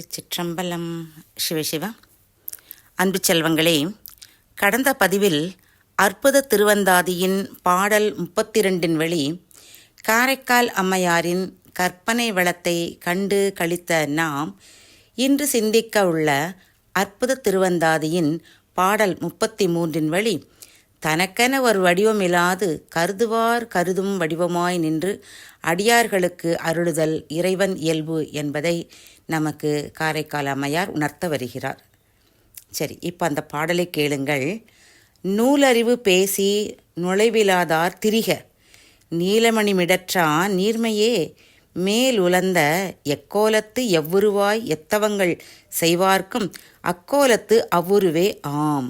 திருச்சிற்றம்பலம் சிவசிவா அன்பு செல்வங்களே கடந்த பதிவில் அற்புத திருவந்தாதியின் பாடல் முப்பத்தி ரெண்டின் வழி காரைக்கால் அம்மையாரின் கற்பனை வளத்தை கண்டு கழித்த நாம் இன்று சிந்திக்க உள்ள அற்புத திருவந்தாதியின் பாடல் முப்பத்தி மூன்றின் வழி தனக்கென ஒரு வடிவமில்லாது கருதுவார் கருதும் வடிவமாய் நின்று அடியார்களுக்கு அருளுதல் இறைவன் இயல்பு என்பதை நமக்கு காரைக்கால் அம்மையார் உணர்த்த வருகிறார். சரி இப்போ அந்த பாடலை கேளுங்கள். நூலறிவு பேசி நுழைவிலாதார் திரிக. நீலமணி மிடற்றா நீர்மையே. மேல் உலர்ந்த எக்கோலத்து எவ்வுருவாய் எத்தவங்கள் செய்வார்க்கும் அக்கோலத்து அவ்வுருவே ஆம்.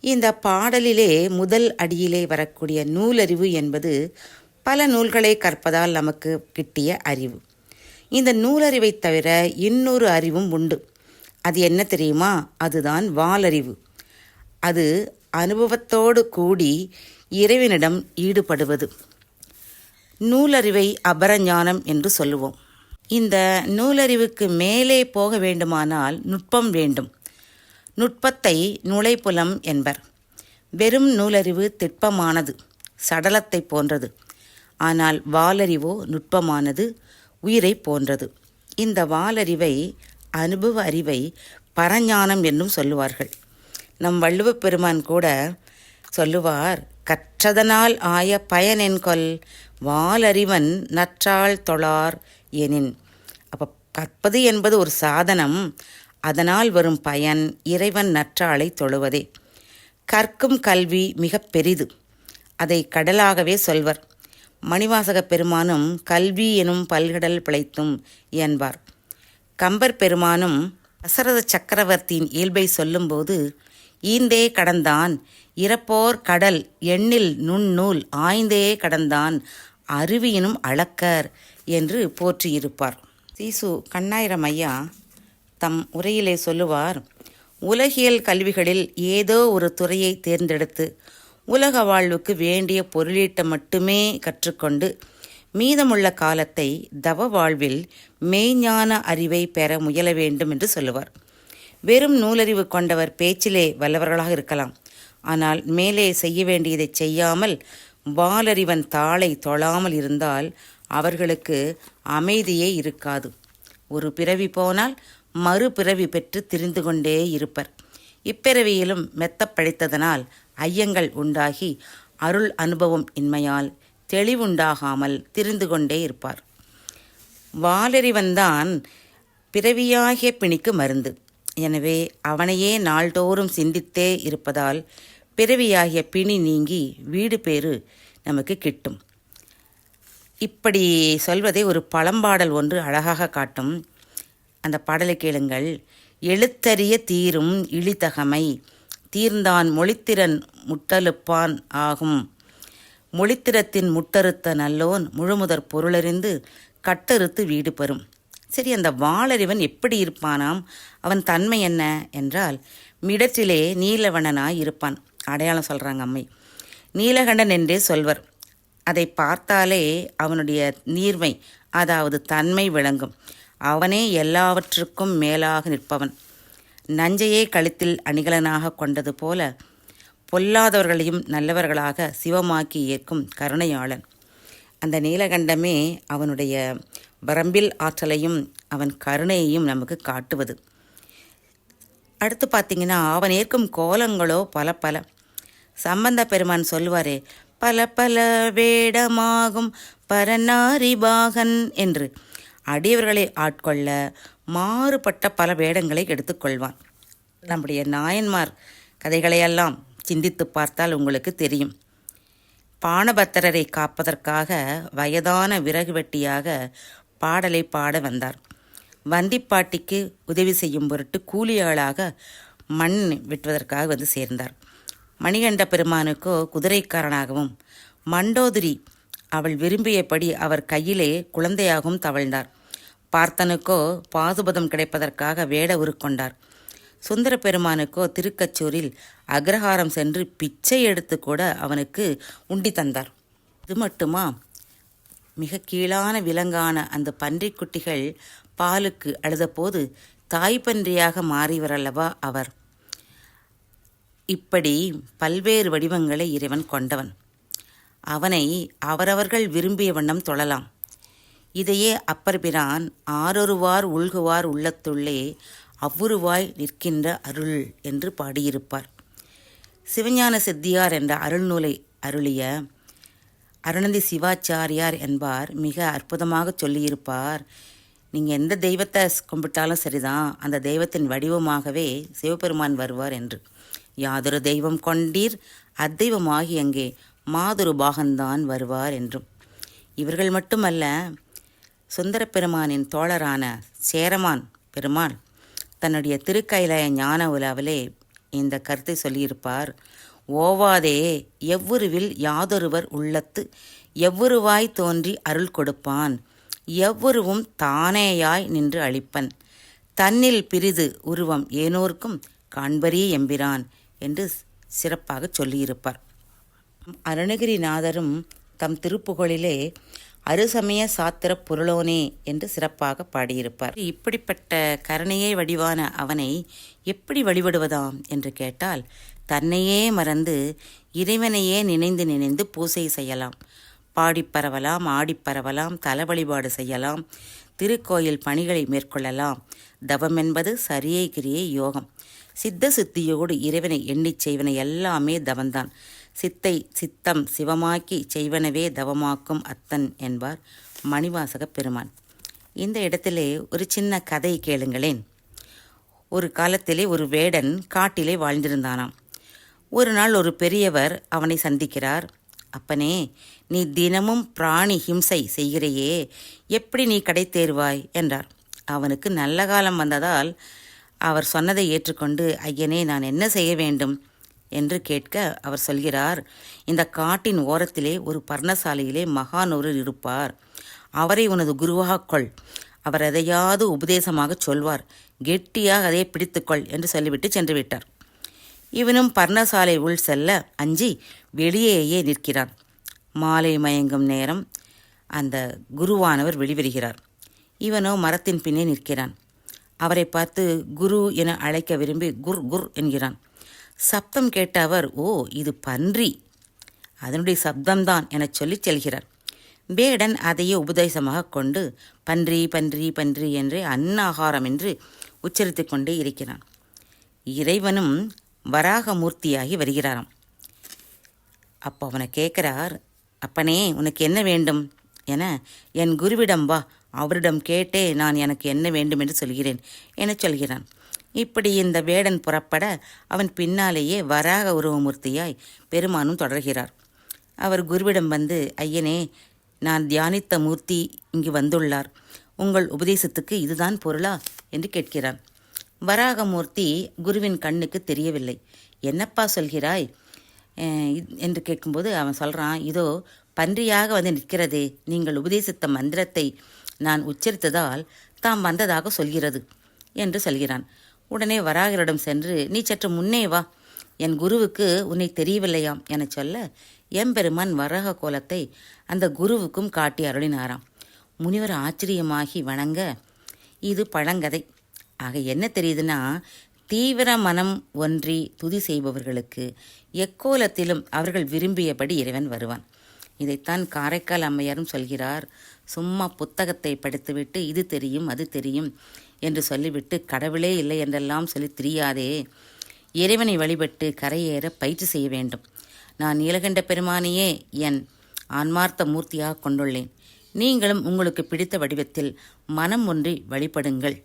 இந்த பாடலிலே முதல் அடியிலே வரக்கூடிய நூலறிவு என்பது பல நூல்களை கற்பதால் நமக்கு கிட்டிய அறிவு. இந்த நூலறிவை தவிர இன்னொரு அறிவும் உண்டு. அது என்ன தெரியுமா? அதுதான் வாலறிவு. அது அனுபவத்தோடு கூடி இறைவனிடம் ஈடுபடுவது. நூலறிவை அபரஞானம் என்று சொல்லுவோம். இந்த நூலறிவுக்கு மேலே போக வேண்டுமானால் நுட்பம் வேண்டும். நுட்பத்தை நுழைப்புலம் என்பர். வெறும் நூலறிவு திட்பமானது சடலத்தை போன்றது. ஆனால் வாலறிவோ நுட்பமானது உயிரை போன்றது. இந்த வாலறிவை அனுபவ அறிவை பரஞானம் என்றும் சொல்லுவார்கள். நம் வள்ளுவப் பெருமான் கூட சொல்லுவார் கற்றதனால் ஆய பயனென்கொல் வாலறிவன் நற்றாள் தொழார் எனின். அப்போ கற்பது என்பது ஒரு சாதனம் அதனால் வரும் பயன் இறைவன் நற்றாளை தொழுவதே. கற்கும் கல்வி மிக பெரிது. அதை கடலாகவே சொல்வர். மணிவாசக பெருமானும் கல்வி எனும் பல்கடல் பிழைத்தும் என்பார் கம்பர் பெருமானும் தசரத சக்கரவர்த்தியின் இயல்பை சொல்லும்போது ஈந்தே கடந்தான் இறப்போர் கடல் எண்ணில் நுண்ணூல் ஆய்ந்தே கடந்தான் அருவியினும் அளக்கர் என்று போற்றியிருப்பார். சீசு கண்ணாயிரம் ஐயா தம் உரையிலே சொல்லுவார் உலகியல் கல்விகளில் ஏதோ ஒரு துறையை தேர்ந்தெடுத்து உலக வாழ்வுக்கு வேண்டிய பொருளீட்டை மட்டுமே கற்றுக்கொண்டு மீதமுள்ள காலத்தை தவ வாழ்வில் மெய்ஞான அறிவை பெற முயல வேண்டும் என்று சொல்லுவார். வெறும் நூலறிவு கொண்டவர் பேச்சிலே வல்லவர்களாக இருக்கலாம். ஆனால் மேலே செய்ய வேண்டியதை செய்யாமல் வாலறிவன் தாளை தொழாமல் இருந்தால் அவர்களுக்கு அமைதியே இருக்காது. ஒரு பிறவி போனால் மறுபிறவி பெற்று திரிந்து கொண்டே இருப்பர். இப்பிறவியிலும் மெத்தப் பழித்ததனால் ஐயங்கள் உண்டாகி அருள் அனுபவம் இன்மையால் தெளிவுண்டாகாமல் திரிந்து கொண்டே இருப்பார். வாலறிவன்தான் பிறவியாகிய பிணிக்கு மருந்து. எனவே அவனையே நாள்தோறும் சிந்தித்தே இருப்பதால் பிறவியாகிய பிணி நீங்கி வீடு பேறு நமக்கு கிட்டும். இப்படி சொல்வதை ஒரு பழம்பாடல் ஒன்று அழகாக காட்டும். அந்த பாடலை கேளுங்கள். எழுத்தறிய தீரும் இழித்தகமை தீர்ந்தான் மொழித்திறன் முட்டலுப்பான் ஆகும். மொழித்திறத்தின் முட்டறுத்த நல்லோன் முழுமுதற் பொருளறிந்து கட்டறுத்து வீடு பெறும். சரி அந்த வாளறிவன் எப்படி இருப்பானாம்? அவன் தன்மை என்ன? என்றால் மிடற்றிலே நீலவண்ணனாய் இருப்பான். அடையாளம் சொல்கிறாங்க அம்மை. நீலகண்டன் என்றே சொல்வர். அதை பார்த்தாலே அவனுடைய நீர்மை அதாவது தன்மை விளங்கும். அவனே எல்லாவற்றுக்கும் மேலாக நிற்பவன். நஞ்சையே கழுத்தில் அணிகலனாக கொண்டது போல பொல்லாதவர்களையும் நல்லவர்களாக சிவமாக்கி ஏற்கும் கருணையாளன். அந்த நீலகண்டமே அவனுடைய வரம்பில் ஆற்றலையும் அவன் கருணையையும் நமக்கு காட்டுவது. அடுத்து பார்த்தீங்கன்னா அவன் ஏற்கும் கோலங்களோ பல பல. சம்பந்த பெருமான் சொல்வாரே பல பல வேடமாகும் பரநாரிபாகன் என்று. அடியவர்களை ஆட்கொள்ள மாறுபட்ட பல வேடங்களை எடுத்துக்கொள்வான். நம்முடைய நாயன்மார் கதைகளையெல்லாம் சிந்தித்து பார்த்தால் உங்களுக்கு தெரியும். பானபத்திரரை காப்பதற்காக வயதான விறகு வெட்டியாக பாடலை பாட வந்தார். வந்திப்பாட்டிக்கு உதவி செய்யும் பொருட்டு கூலியாளாக மண் வெட்டுவதற்காக வந்து சேர்ந்தார். மணிகண்ட பெருமானுக்கோ குதிரைக்காரனாகவும் மண்டோதிரி அவள் விரும்பியபடி அவர் கையிலே குழந்தையாகவும் தவழ்ந்தார். பார்த்தனுக்கோ பாதுபதம் கிடைப்பதற்காக வேட உருக்கொண்டார். சுந்தர பெருமானுக்கோ திருக்கச்சூரில் அக்ரஹாரம் சென்று பிச்சை எடுத்து கூட அவனுக்கு உண்டி தந்தார். இது மட்டுமா? மிக கீழான விலங்கான அந்த பன்றிக்குட்டிகள் பாலுக்கு அழுதபோது தாய்ப்பன்றியாக மாறியவரல்லவா அவர்? இப்படி பல்வேறு வடிவங்களை இறைவன் கொண்டவன். அவனை அவரவர்கள் விரும்பிய வண்ணம் தொழலாம். இதையே அப்பர்பிரான் ஆரொருவார் உள்குவார் உள்ளத்துள்ளே அவ்வுருவாய் நிற்கின்ற அருள் என்று பாடியிருப்பார். சிவஞான சித்தியார் என்ற அருள்நூலை அருளிய அருணந்தி சிவாச்சாரியார் என்பார் மிக அற்புதமாக சொல்லியிருப்பார். நீங்கள் எந்த தெய்வத்தை கும்பிட்டாலும் சரிதான் அந்த தெய்வத்தின் வடிவமாகவே சிவபெருமான் வருவார் என்று. யாதொரு தெய்வம் கொண்டீர் அத்தெய்வமாகி அங்கே மாதொரு பாகந்தான் வருவார் என்றும். இவர்கள் மட்டுமல்ல சுந்தர பெருமானின் தோழரான சேரமான் பெருமாள் தன்னுடைய திருக்கைலாய ஞான உலாவிலே இந்த கருத்தை சொல்லியிருப்பார். ஓவாதே எவ்வுருவில் யாதொருவர் உள்ளத்து எவ்வுருவாய் தோன்றி அருள் கொடுப்பான் எவ்வுருவும் தானேயாய் நின்று அளிப்பன். தன்னில் பிரிது உருவம் ஏனோர்க்கும் காண்பரீ எம்பிரான் என்று சிறப்பாக சொல்லியிருப்பார். அருணகிரிநாதரும் தம் திருப்புகழிலே அருசமய சாத்திர பொருளோனே என்று சிறப்பாக பாடியிருப்பார். இப்படிப்பட்ட கருணையே வடிவான அவனை எப்படி வழிபடுவதாம் என்று கேட்டால் தன்னையே மறந்து இறைவனையே நினைந்து நினைந்து பூசை செய்யலாம். பாடிப்பரவலாம் ஆடிப்பரவலாம் தல வழிபாடு செய்யலாம் திருக்கோயில் பணிகளை மேற்கொள்ளலாம். தவம் என்பது சரியை கிரியை யோகம். சித்த சித்தியோடு இறைவனை எண்ணிச் செய்வன எல்லாமே தவந்தான் சித்தை சித்தம் சிவமாக்கி செய்வனவே தவமாக்கும் அத்தன் என்பார் மணிவாசக பெருமான். இந்த இடத்திலே ஒரு சின்ன கதை கேளுங்களேன். ஒரு காலத்திலே ஒரு வேடன் காட்டிலே வாழ்ந்திருந்தானாம். ஒரு நாள் ஒரு பெரியவர் அவனை சந்திக்கிறார். அப்பனே நீ தினமும் பிராணி ஹிம்சை செய்கிறையே எப்படி நீ கடை தேர்வாய் என்றார். அவனுக்கு நல்ல காலம் வந்ததால் அவர் சொன்னதை ஏற்றுக்கொண்டு ஐயனே நான் என்ன செய்ய வேண்டும்? என்று கேட்க அவர் சொல்கிறார் இந்த காட்டின் ஓரத்திலே ஒரு பர்ணசாலையிலே மகானொருவர் இருப்பார். அவரை உனது குருவாக கொள். அவர் எதையாவது உபதேசமாக சொல்வார். கெட்டியாக அதை பிடித்துக்கொள் என்று சொல்லிவிட்டு சென்று விட்டார் இவனும் பர்ணசாலை உள் செல்ல அஞ்சி வெளியேயே நிற்கிறான். மாலை மயங்கும் நேரம் அந்த குருவானவர் வெளிவருகிறார். இவனோ மரத்தின் பின்னே நிற்கிறான். அவரை பார்த்து குரு என அழைக்க விரும்பி குர் குர் என்கிறான். சப்தம் கேட்ட அவர் ஓ இது பன்றி. அதனுடைய சப்தம்தான் எனச் சொல்லிச் செல்கிறார். வேடன் அதையே உபதேசமாக கொண்டு பன்றி பன்றி பன்றி என்றே அன்னாகாரம் என்று உச்சரித்து கொண்டே இருக்கிறான். இறைவனும் வராகமூர்த்தியாகி வருகிறாராம். அப்போ அவனை கேட்குறார் அப்பனே உனக்கு என்ன வேண்டும்? என என் குருவிடம் வா அவரிடம் கேட்டே நான் எனக்கு என்ன வேண்டும் என்று சொல்கிறேன் என சொல்கிறான். இப்படி இந்த வேடன் புறப்பட அவன் பின்னாலேயே வராக உருவமூர்த்தியாய் பெருமானும் தொடர்கிறார். அவர் குருவிடம் வந்து ஐயனே நான் தியானித்த மூர்த்தி இங்கு வந்துள்ளார். உங்கள் உபதேசத்துக்கு இதுதான் பொருளா? என்று கேட்கிறான் வராகமூர்த்தி குருவின் கண்ணுக்கு தெரியவில்லை. என்னப்பா சொல்கிறாய்? என்று கேட்கும்போது அவன் சொல்கிறான் இதோ பன்றியாக வந்து நிற்கிறதே. நீங்கள் உபதேசித்த மந்திரத்தை நான் உச்சரித்ததால் தாம் வந்ததாக சொல்கிறது என்று சொல்கிறான். உடனே வராகரிடம் சென்று நீ சற்று முன்னே வா. என் குருவுக்கு உன்னை தெரியவில்லையாம் எனச் சொல்ல எம்பெருமான் வராக கோலத்தை அந்த குருவுக்கும் காட்டி அருளினாராம். முனிவர் ஆச்சரியமாகி வணங்க இது பழங்கதை. ஆக என்ன தெரியுதுன்னா தீவிர மனம் ஒன்றி துதி செய்பவர்களுக்கு எக்கோலத்திலும் அவர்கள் விரும்பியபடி இறைவன் வருவான். இதைத்தான் காரைக்கால் அம்மையாரும் சொல்கிறார். சும்மா புத்தகத்தை படித்துவிட்டு இது தெரியும் அது தெரியும். என்று சொல்லிவிட்டு கடவுளே இல்லை என்றெல்லாம் சொல்லி தெரியாதே. இறைவனை வழிபட்டு கரையேற பயிற்சி செய்ய வேண்டும். நான் நீலகண்ட பெருமானையே என் ஆன்மார்த்த மூர்த்தியாக கொண்டுள்ளேன். நீங்களும் உங்களுக்கு பிடித்த வடிவத்தில் மனம் ஒன்றி வழிபடுங்கள்.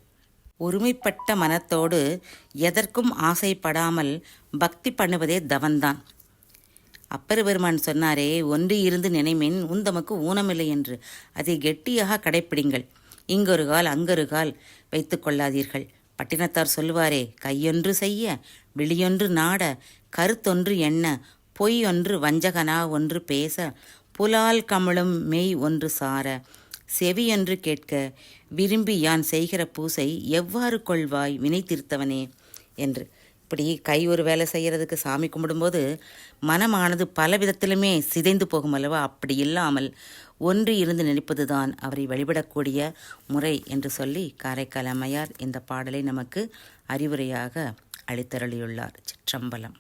ஒருமைப்பட்ட மனத்தோடு எதற்கும் ஆசைப்படாமல் பக்தி பண்ணுவதே தவன்தான் அப்பர் பெருமான் சொன்னாரே ஒன்று இருந்து நினைமின் உந்தமக்கு ஊனமில்லை என்று. அதை கெட்டியாக கடைப்பிடிங்கள். இங்கொரு கால் அங்கொரு கால் வைத்து கொள்ளாதீர்கள். பட்டினத்தார் சொல்லுவாரே கையொன்று செய்ய விழியொன்று நாட கருத்தொன்று எண்ண பொய் ஒன்று வஞ்சகனா ஒன்று பேச புலால் கமழும் மெய் ஒன்று சார செவியொன்று கேட்க விரும்பி யான் செய்கிற பூசை எவ்வாறு கொள்வாய் வினை தீர்த்தவனே என்று. இப்படி கை ஒரு வேலை செய்கிறதுக்கு சாமி கும்பிடும்போது மனமானது பல விதத்திலுமே சிதைந்து போகும் அல்லவா? அப்படி இல்லாமல் ஒன்று இருந்து நினைப்பது தான் அவரை வழிபடக்கூடிய முறை என்று சொல்லி காரைக்கால் அம்மையார் இந்த பாடலை நமக்கு அறிவுரையாக அளித்தருளியுள்ளார். சிற்றம்பலம்.